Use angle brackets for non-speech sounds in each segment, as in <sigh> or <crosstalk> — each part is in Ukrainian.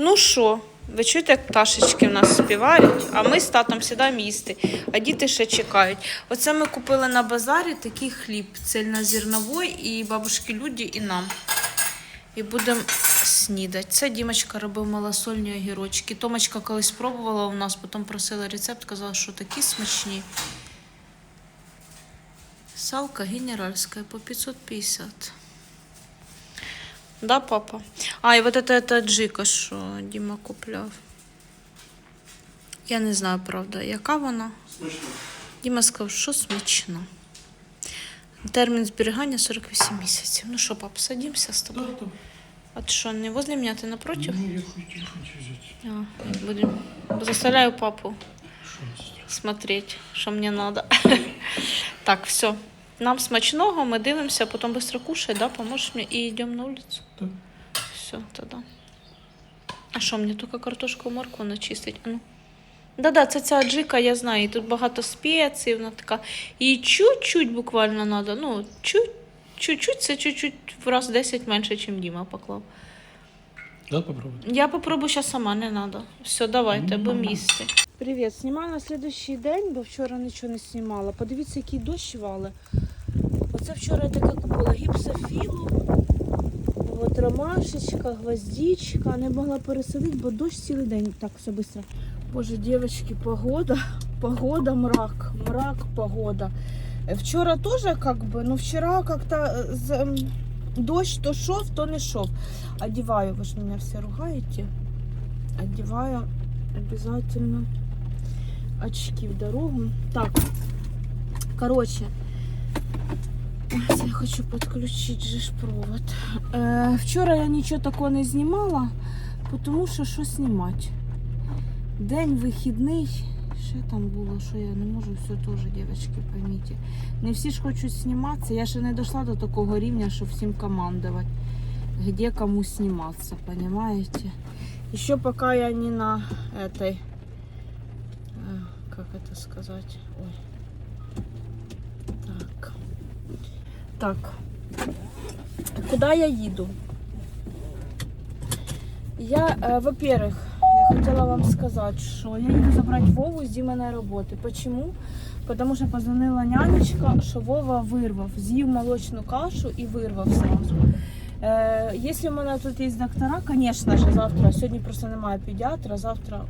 Ну що, ви чуєте, як пташечки в нас співають, а ми з татом сідаємо їсти, а діти ще чекають. Оце ми купили на базарі такий хліб цельнозерновий і бабушки Люді, і нам. І будемо снідати. Це Дімочка робив малосольні огірочки. Томочка колись пробувала у нас, потім просила рецепт, казала, що такі смачні. Салка генеральська по 550. Да, папа? А, і вот это, это джика, що Діма купляв. Я не знаю, правда, яка вона. Смачно. Діма сказав, що смачно. Термін зберігання 48 місяців. Ну що, пап, садимося з Да, тобою. там. А ти що, не возле мене, ти напротив? Ну, я хоть телефон взять. А, будем. Заставляю папу Пожалуйста. смотреть, що мені надо. <laughs> так, все. Нам смачного, ми дивимося, потім швидко кушай, да, поможеш мені і йдемо на вулицю. Так. Все, тоді. А що, мені тільки картошку моркву начистить? Ну. Да-да, це ця джика, я знаю, і тут багато спецій, вона така. І чуть-чуть буквально треба, ну, чуть, чуть-чуть, це чуть-чуть в раз 10 менше, ніж Діма поклав. Да, попробуй. Я попробую сейчас сама, не надо. Все, давайте, будемо їсти. Привіт, знімаю на слідуючий день, бо вчора нічого не знімала. Подивіться, який дощ вали. Оце вчора я таке купила гіпсофілу, от ромашечка, гвоздичка. Не могла пересадити, бо дощ цілий день. Так, все швидко. Боже, дівчатки, погода, погода, мрак, мрак, погода. Вчора теж, как бы, ну вчора как-то з- м, дощ то шов, то не шов. Одеваю, вы же меня все ругаете. Одеваю обязательно очки в дорогу. Так, короче, я хочу подключить же ж провод. Е, вчора я нічого такого не знімала, тому що що знімати? День вихідний. Ще там було, що я не можу все теж, дівчатки, пойміть. Не всі ж хочуть зніматися. Я ще не дійшла до такого рівня, щоб всім командувати где кому сниматься, понимаете? Еще пока я не на этой, э, как это сказать, ой, так, так, куда я еду? Я, э, во-первых, я хотела вам сказать, что я еду забрать Вову з Діминої роботи. Почему? Потому що позвонила нянечка, що Вова вирвав, з'їв молочну кашу і вирвав сразу. Е, Якщо в мене тут є доктора, звісно завтра, сьогодні просто немає педіатра, завтра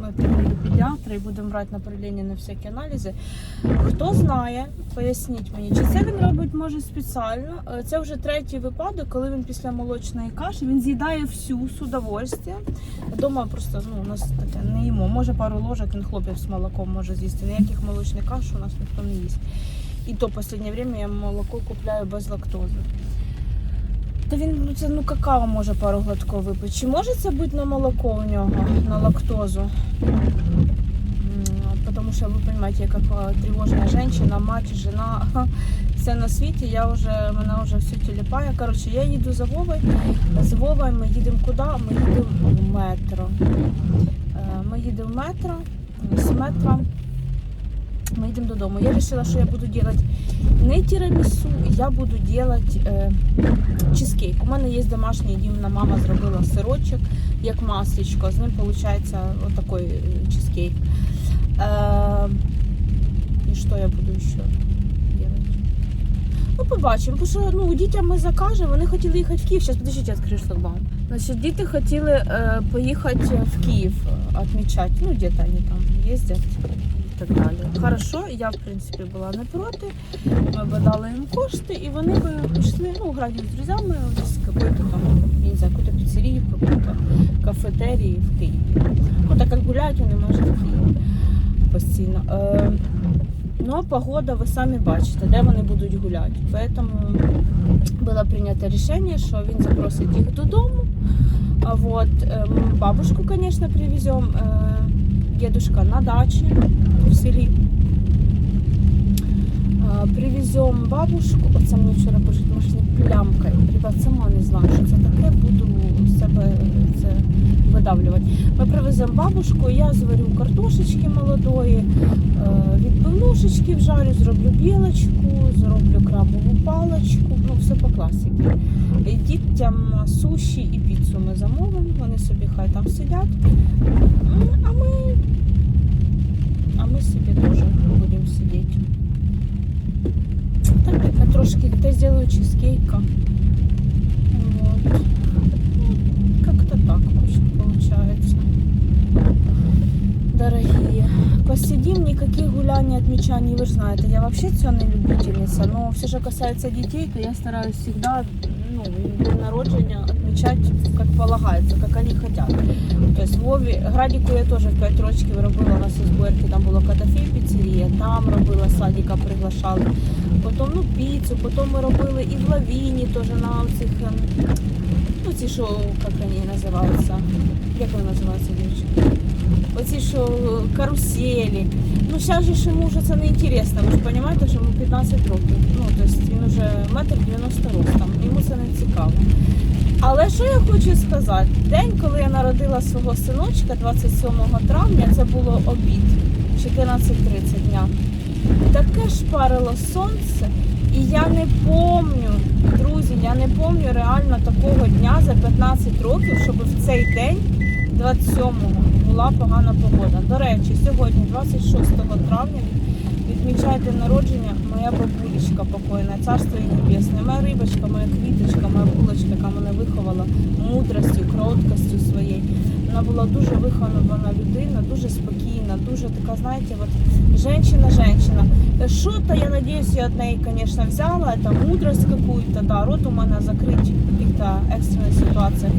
ми підемо до педіатра і будемо брати направлення на всякі аналізи. Хто знає, поясніть мені, чи це він робить може спеціально. Е, Це вже третій випадок, коли він після молочної каші він з'їдає всю з удовольствием. Дома просто ну, у нас таке не їмо. Може пару ложок він хлопів з молоком може з'їсти. Ніяких молочних каш у нас ніхто не їсть. І то в останнє время я молоко купляю без лактози. Та він ну це ну какао може пару глотков випити. Чи може це бути на молоко у нього, на лактозу? М, Потому що ви розумієте, я як тривожна жінка, мать, жена, все на світі, я вже, мене вже все тіліпає. Коротше, я їду за Вовою. З Вовою ми їдемо куди? Ми їдемо в метро. Е, Ми їдемо в метро, з метро. Ми їдемо додому. Я вирішила, що я буду робити не тірамісу, я буду робити е, чизкейк. У мене є домашній Дімна мама зробила сирочок, як масочка. З ним виходить отакий е, чизкейк. Е, і що я буду ще робити? Ну, побачимо. Бо що ну, дітям ми закажемо, вони хотіли їхати в Київ. Зараз подождіть, я відкрию шлагбаум. Значить, діти хотіли е, поїхати в Київ е, відмічати. Ну, де-то вони там їздять так далі. Хорошо, я в принципі була не проти. Ми би дали їм кошти, і вони би пішли, ну, граді з друзями, десь какой-то там, я не знаю, какую-то піцерію, кафетерії в Києві. Ну, так як гуляють вони можуть в Києві постійно. Е, Ну, а погода, ви самі бачите, де вони будуть гуляти. Тому було прийнято рішення, що він запросить їх додому. А вот, ем, бабушку, звісно, привеземо. Дедушка на дачі в селі. Привеземо бабушку. Оце мені вчора пишуть машині плямкою. Ребят, сама не знаю, що це таке, буду себе це видавлювати. Ми привеземо бабушку, я зварю картошечки молодої, е, відбивнушечки вжарю, зроблю білочку, зроблю крабову паличку, ну все по класіки. І Дітям суші і піцу ми замовимо, вони собі хай там там сидять. М, А ми, а ми собі теж будемо сидіти. Так, я трошки те зроблю чизкейка. Вот. Ну, Как-то так, в общем, получается. Дорогие. Посидим, никаких гуляний, отмечаний, вы же знаете, я вообще цього не любительница, но все, что касается детей, то я стараюсь всегда ну, день народження отмечать, как полагается, как они хотят. То есть Вові, Градіку я теж в 5 років робила на нас там було катафій, піцерія, там робила садика, приглашали. Потім ну, піцу, потім ми робили і в Лавіні теж на цих, ем, ну ці що, як вони називаються, як вони називаються? Оці що каруселі. Ну зараз же ж йому вже це не інтересно, ви ж розумієте, що йому 15 років. Ну, тобто він вже метр 90 ростом, йому це не цікаво. Але що я хочу сказати? День, коли я народила свого синочка, 27 травня, це було обід, 14.30 дня. Таке шпарило сонце, і я не помню, друзі, я не помню реально такого дня за 15 років, щоб в цей день, 27-го, була погана погода. До речі, сьогодні, 26 травня, відмічає день народження моя бабулечка покойна, царство їй небесне, моя рибочка, моя квіточка, моя булочка, яка мене виховала мудростю, кроткостю своєю. Вона була дуже вихована людина, дуже спокійна, дуже така, знаєте, от женщина-женщина. Что-то, я надеюсь, я от неї, конечно, взяла, это мудрость какую-то, да, рот у мене закрыть в каких-то экстренных ситуациях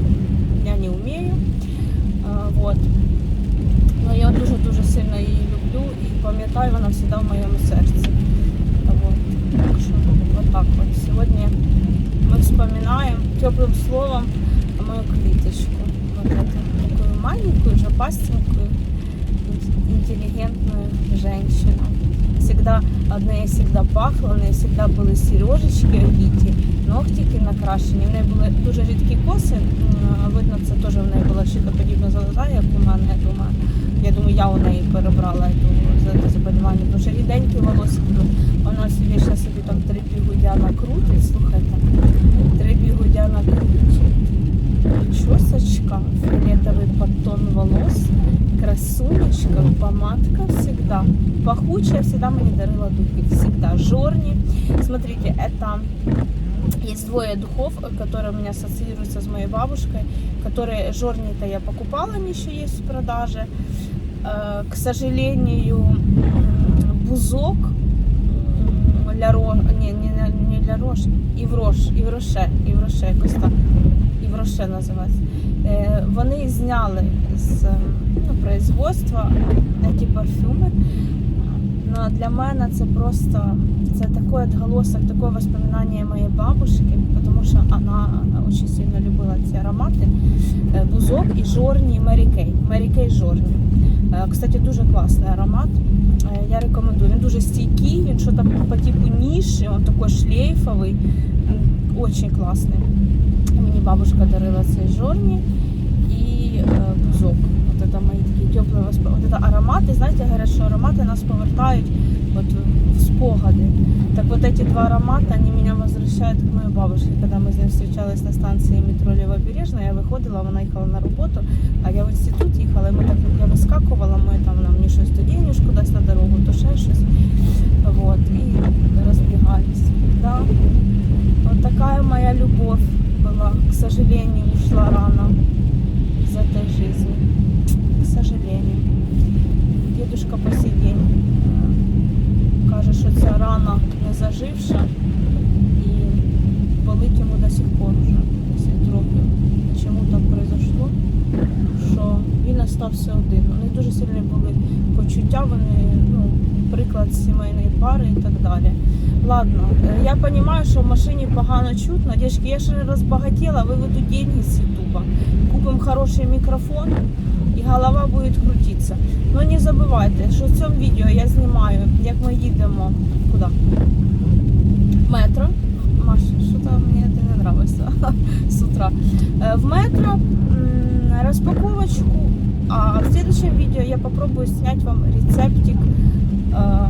я не умею, А, вот. Но я дуже-дуже сильно її люблю і пам'ятаю, вона завжди в моєму серці. Так що, вот так вот. Сьогодні ми вспоминаем теплым словом мою квіточку. Такую маленькую, жопастенькую, интеллигентную женщину. Всегда, от неї всегда пахло, в неї всегда були сережечки одіті, ногтики накрашені. В неї були дуже рідкі коси. м, Видно, це теж в неї була щитоподібна залоза, як у мене, я думаю Я думаю, я у неї перебрала цю за це заболівання, тому що ріденькі волосики. Вона собі ще собі там три бігудя накрутить, слухайте, три бігудя накрутить. Чесочка, фиолетовый подтон волос, красунечка, помадка всегда. Пахучая всегда мне дарила духи, всегда. Жорни. Смотрите, это есть двое духов, которые у меня ассоциируются с моей бабушкой, которые жорни-то я покупала, они еще есть в продаже. Э, К сожалению, бузок м, для ро... не, не, не для рож, і в рож, і в роше, і в роше якось так. І в роше називається. Е, Вони зняли з ну, производства ці парфюми. Но для мене це просто це такий отголосок, таке воспоминання моєї бабушки, тому що вона дуже сильно любила ці аромати. Е, Бузок і Жорні Кей. Мері Жорні. Е, Кстати, дуже класний аромат. Е, Я рекомендую. Він дуже стійкий, він що там по типу ніші, він такий шлейфовий. Очень класний. Мені бабушка дарила цей жорні і е, бузок. От це мої такі теплі Вот это аромати, знаєте, говорять, що аромати нас повертають от спогади. Так вот эти два аромата, они меня возвращают к моей бабушке. Когда мы с ней встречались на станции метро Левобережная, я виходила, вона їхала на роботу, а я в інститут їхала, і ми так я вискакувала, ми там нам мені щось то денежку дасть на дорогу, то ще щось. Вот, і розбігались. Да. Вот такая моя любовь была. К сожалению, ушла рано из этой жизни. К сожалению. Дедушка по сей день е, каже, що ця рана не заживша і болить йому до сих пор вже 10 років. Чому так произошло? Що він остався один. Них дуже сильні були почуття, вони ну, приклад сімейної пари і так далі. Ладно, е, я розумію, що в машині погано чутно. Дівчатки, я ще не розбагатіла, виведу деньги з Ютуба. Купимо хороший мікрофон голова буде крутитися. Ну не забувайте, що в цьому відео я знімаю, як ми їдемо куди? Метро. Маша, що там мені це не подобається <laughs> з утра. Е, В метро розпаковочку. А в следующем видео я попробую снять вам рецептик э,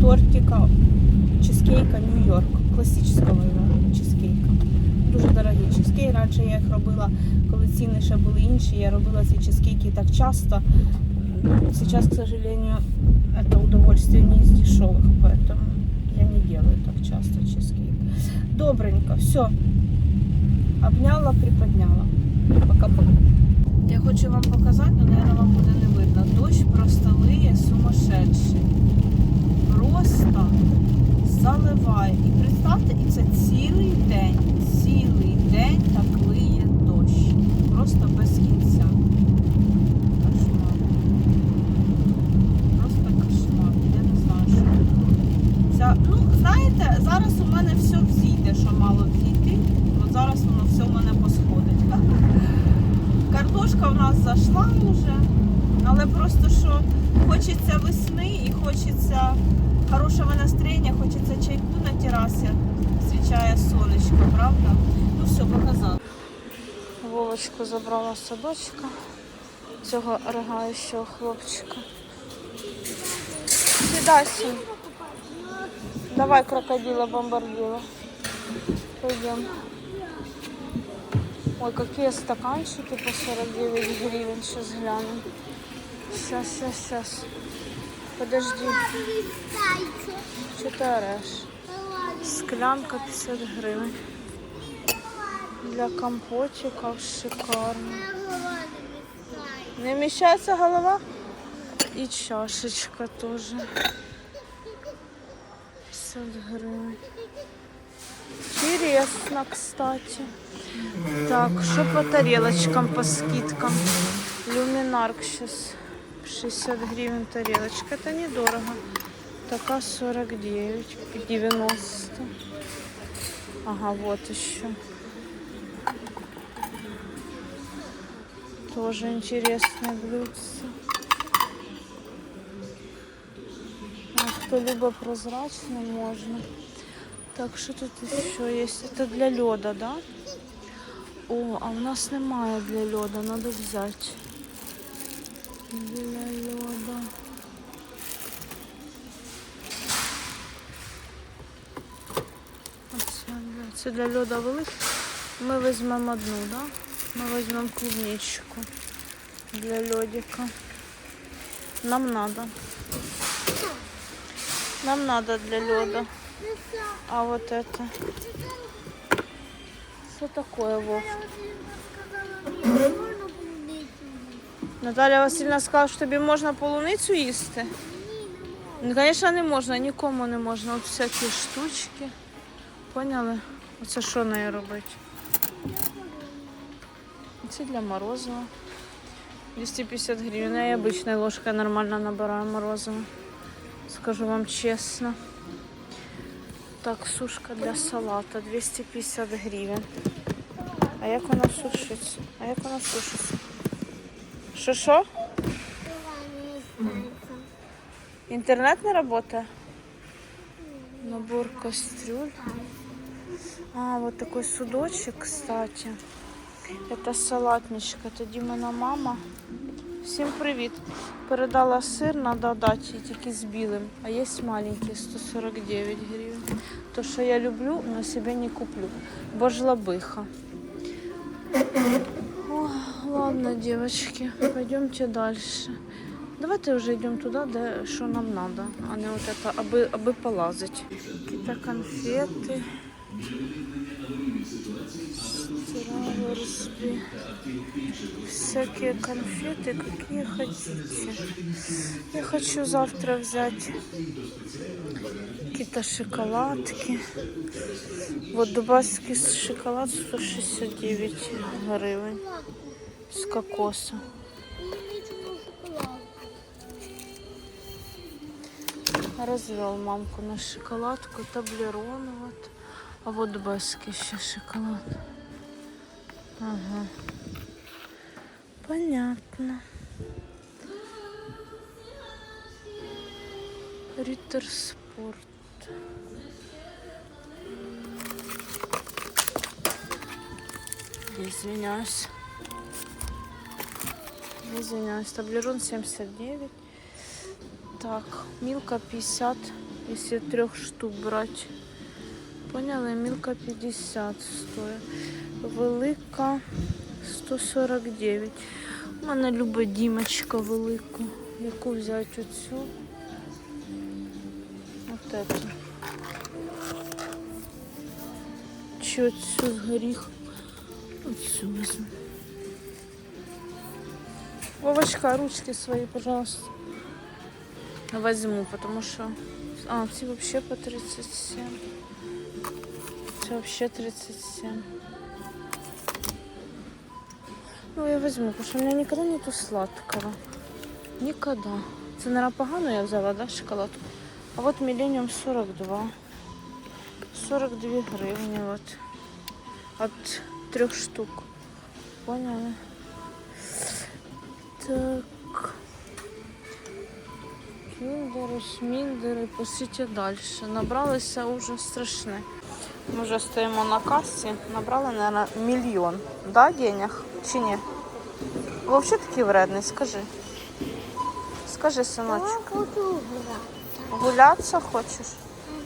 тортика чизкейка Нью-Йорк, классического его дуже дорогі чизкейки. Раніше я їх робила, коли ціни ще були інші. Я робила ці чизкейки так часто. Сейчас, к сожалению, это удовольствие не из дешевых, поэтому я не делаю так часто чизкейк. Добренько, все. Обняла, приподняла. Пока-пока. Я хочу вам показати, але, наверное, вам буде не видно. Дощ просто лиє сумасшедший. Просто заливає. І представте, і це цілий день. Цілий день так лиє дощ. Просто без кінця. Кошмар. Просто кошмар. Я не знаю, що. Ця, ну, знаєте, зараз у мене все взійде, що мало взійти. От зараз воно все в мене посходить. <laughs> Картошка в нас зайшла вже, але просто що хочеться весни і хочеться хорошого настроєння, хочеться чайку на терасі. Зустрічає сонечко, правда? Ну все, показала. Вовочку забрала з садочка цього ригаючого хлопчика. Сідай, син. Давай крокодила бомбардила. Пойдем. Ой, какие стаканчики по 49 гривен. Сейчас глянем. Сейчас, сейчас, сейчас. Подожди. Что ты орешь? Склянка 50 гривен. Для компотиков шикарно. Не вмещается голова? И чашечка тоже. 50 гривен. Интересно, кстати. Так, что по тарелочкам, по скидкам? Люминарк сейчас 60 гривен тарелочка. Это недорого. Такая 49, 90. Ага, вот еще. Тоже интересные блюдца. А кто либо прозрачный можно. Так, что тут еще есть? Это для льда, да? О, а у нас немає для льода, надо взяти. Оце, да. Це для льода велик. Ми візьмемо одну, да? Ми візьмемо клубничку для льодика. Нам надо. Нам надо для льода. А вот это. Что такое, Вов? Наталя Васильівна сказала, що тобі можна полуницю їсти. Ну, звісно, не можна, нікому не можна. От всякі штучки. Поняли? Оце що нею робити? Це для морозива. 250 гривень. Я і обичною ложкою нормально набираю морозиво. Скажу вам чесно. Так, сушка для салата 250 гривень. А як вона сушиться? А як вона сушиться? Що що? Интернет не работает? Набор кастрюль. А, вот такой судочек, кстати. Это салатничка. Это Дімина мама. Всім привіт. Передала сир, треба дати тільки з білим. А є маленький, 149 гривень. То, що я люблю, но себе не куплю. Бо жлобиха. Ладно, девочки, пойдемте дальше. Давайте вже йдемо туди, де що нам треба, а не от это, аби, аби полазити. Какие-то конфети. Стиралорсби. Всякие конфеты, какие хотите. Я хочу завтра взять какие-то шоколадки. Вот дубайский шоколад 169 гривен с кокосом. Развел мамку на шоколадку, таблерон вот. А вот дубайский еще шоколад. Ага. Понятно. Риттер Спорт. Извиняюсь. Извиняюсь. Таблерон 79. Так, Милка 50, если трех штук брать. Поняли, мілка 50 стоїть. Велика 149. У мене любить дімочка велику. Яку взяти оцю? От эту. Чи оцю з горіхом? Оцю візьму. Вовочка, ручки свои, пожалуйста. Возьму, потому что... А, ці вообще по 37. Це вообще 37. Ну, я возьму, потому что у меня никогда нету сладкого. Никогда. Це, наверное, погано я взяла, да, шоколадку? А вот Millennium 42. 42 гривні, вот. От трех штук. Поняли? Так. Кіндери, шміндери, пишіть далі. Набралися уже страшне. Ми вже стоїмо на касі, набрали, мабуть, мільйон. Да, денег? Чи ні? Взагалі такий вредний, скажи. Скажи, синочок. Гулятися хочеш?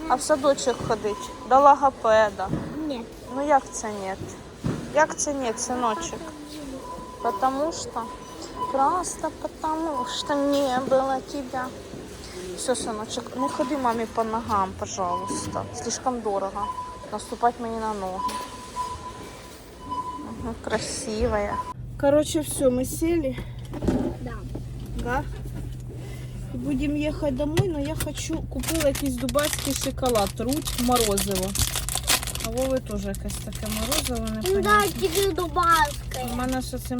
А в садочок ходить? До логопеда. Нет. Ну як це ні? Як це ні, синочок? Потому что, просто потому что не было тебя. Все, сыночек, не ходи маме по ногам, пожалуйста. Слишком дорого. Наступать мне на ноги. Мгм, Красивая. Короче, все, мы сели, Да. да? И Будем ехать домой, но я хочу купила якийсь дубайський шоколад, руть морозиво. А Вови теж якесь таке морозиво, Да, непонятне. тебе У дубайская. мене з цим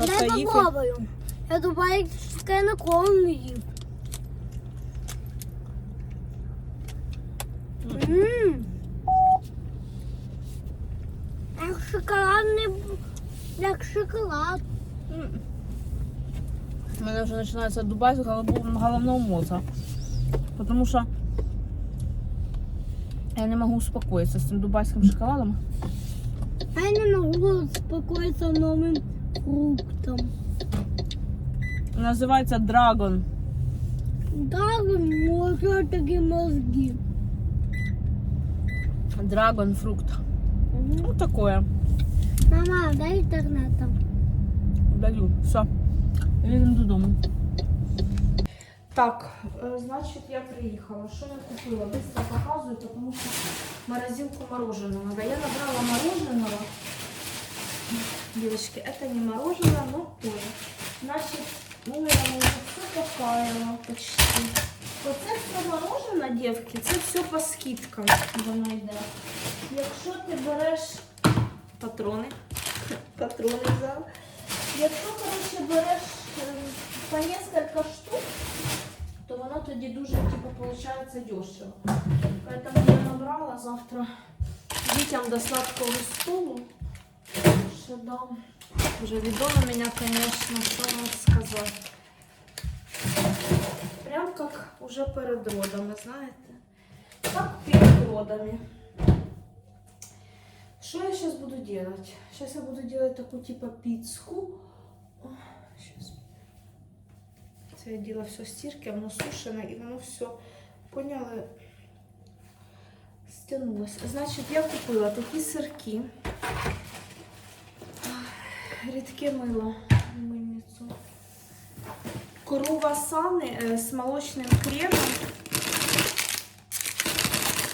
я попробую. Я дубайская на колонии. Ммм. Як шоколадний, б- як шоколад. У мене вже починається Дубай з голов- головного мозга. Тому що я не можу успокоїтися з цим дубайським шоколадом. Я не можу успокоїтися новим фруктом. Називається Dragon. Да, може такі мозги. Dragon фрукт. Ну такое. Мама, дай інтернетом. Даю. Все. Їдемо додому. Так, е, значить, я приїхала. Що я купила? Быстро показую, тому що морозилку мороженого надо. Я набрала мороженого. Девочки, это не мороженое, но тоже. Значит, ну, я уже все покаяла почти. Оце все мороженое, дівки, це все по скидкам воно йде. Якщо ти береш патрони, <laughs> патрони взяла. Якщо, коротше, береш е, по несколько штук, то воно тоді дуже, типу, виходить дешево. Поэтому я набрала завтра дітям до сладкого столу. Ще дам. Вже відомо мене, конечно, що вам сказати. Прям как уже перед родами, знаєте? Как перед родами. Что я сейчас буду делать? Сейчас я буду делать такую типа пиццку. Сейчас. Це я діла все стірки, воно сушене і воно все, поняли, стягнулося. Значить, я купила такі сирки. Рідке мило в мильницю. Круасани е, з молочним кремом.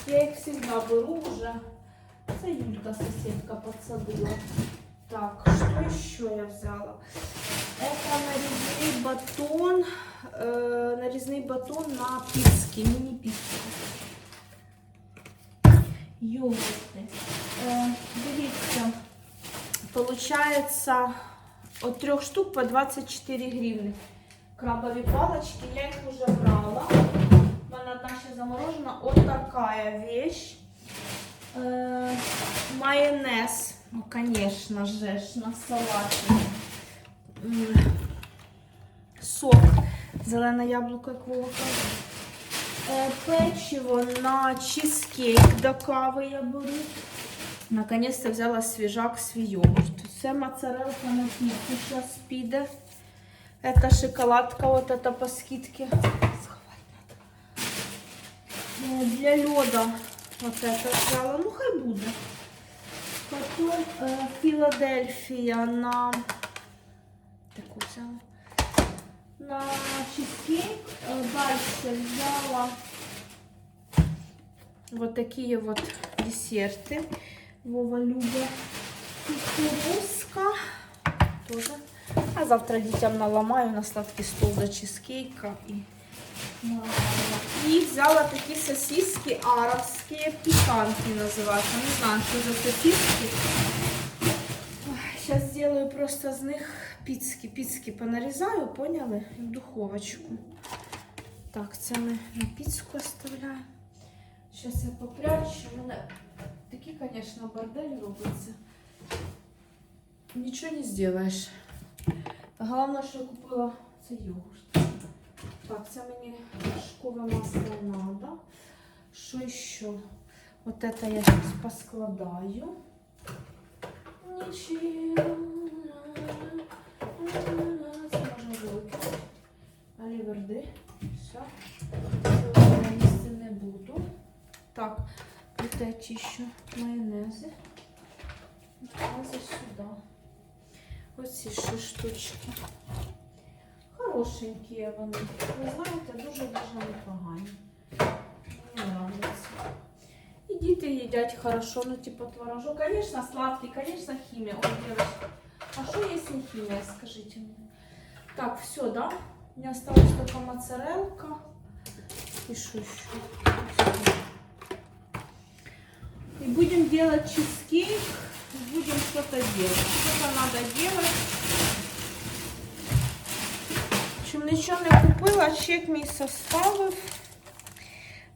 Я їх завжди беру вже. Це Юлька сусідка подсадила. Так, что еще я взяла? Это нарезной батон, э, нарезный батон на пиццы, мини-пиццы. Йогурты. Э, дивіться, получается от трех штук по 24 гривны. Крабові палочки, я їх уже брала. У мене заморожена. Вот такая вещь. Э, майонез, ну, конечно же, на салаті. Сок, зелене яблуко, як Вова. Е, Печиво на чизкейк до кави я беру. Наконец-то взяла свіжак, свій йогурт. Це моцарелка на піцу зараз піде. Это шоколадка, вот это по скидке. Сховать надо. Е, Для льода вот это взяла. Ну, хай буде. Потом е, Філадельфія на таку взяла. На чизкейк. Е, Дальше взяла вот такие вот десерты. Вова любит. Кукурузка. Тоже. А завтра детям наломаю на сладкий стол до чизкейка. И, и взяла такие сосиски арабские, пикантные называются. Не знаю, что за сосиски. Сейчас сделаю просто з них піцки. Піцки понарізаю, поняли? В духовочку. Так, це ми на піцку оставляємо. Зараз я попрячу. Мене такий, звісно, бордель робиться. Нічого не зробиш. Головне, що я купила це йогурт. Так, це мені вершкове масло надо. Що ще? Вот это я сейчас поскладаю. Ничего. Це можна викинути. Аліверди. Все. Я не буду. Так, тут я чищу майонези. Майонези сюди. Ось ці ще штучки. Хорошенькі вони. Ви знаєте, дуже-дуже непогані. Мені нравиться. И дети едят хорошо, ну типа творожок. Конечно, сладкий, конечно, химия. Ой, девочки, а что если химия, скажите мне? Так, все, да? Мне осталась только моцарелка. И что еще? И будем делать чизкейк. Будем что-то делать. Что-то надо делать. В общем, нічого не купила, чек мій составив.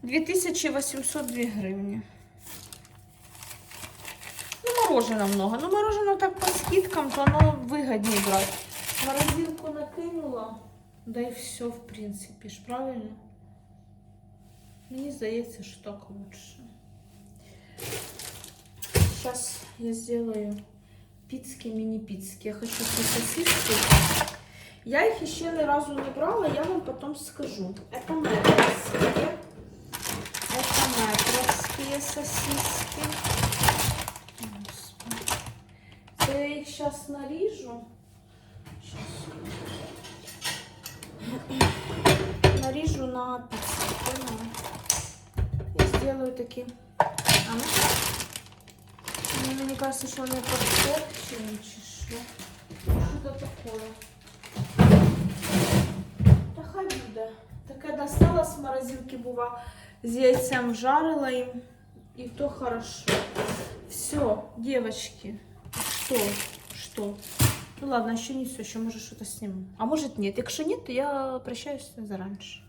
2802 гривні. Ну, мороженого много. Ну, мороженое так по скидкам, то оно выгоднее брать. Морозилку накинула, да и все, в принципе, ж правильно? Мені здається, що так лучше. Сейчас я сделаю пиццы, мини-пиццы. Я хочу ці сосиски. Я их еще ни разу не брала, я вам потом скажу. Это мэтросские. Это мэтросские сосиски. Господи. Це я їх сейчас наріжу. Щас. Наріжу на пиццу. Поняла? І сделаю такі. А ну. Мені, мені кажется, що вони подсохчені чи що. Що це таке? Та хай буде. Таке достала з морозилки, бува, з яйцем жарила їм. І то хорошо. Все, девочки. Что? Что? Ну ладно, еще не все, еще может что-то сниму. А может нет. Якщо нет, то я прощаюсь зараньше.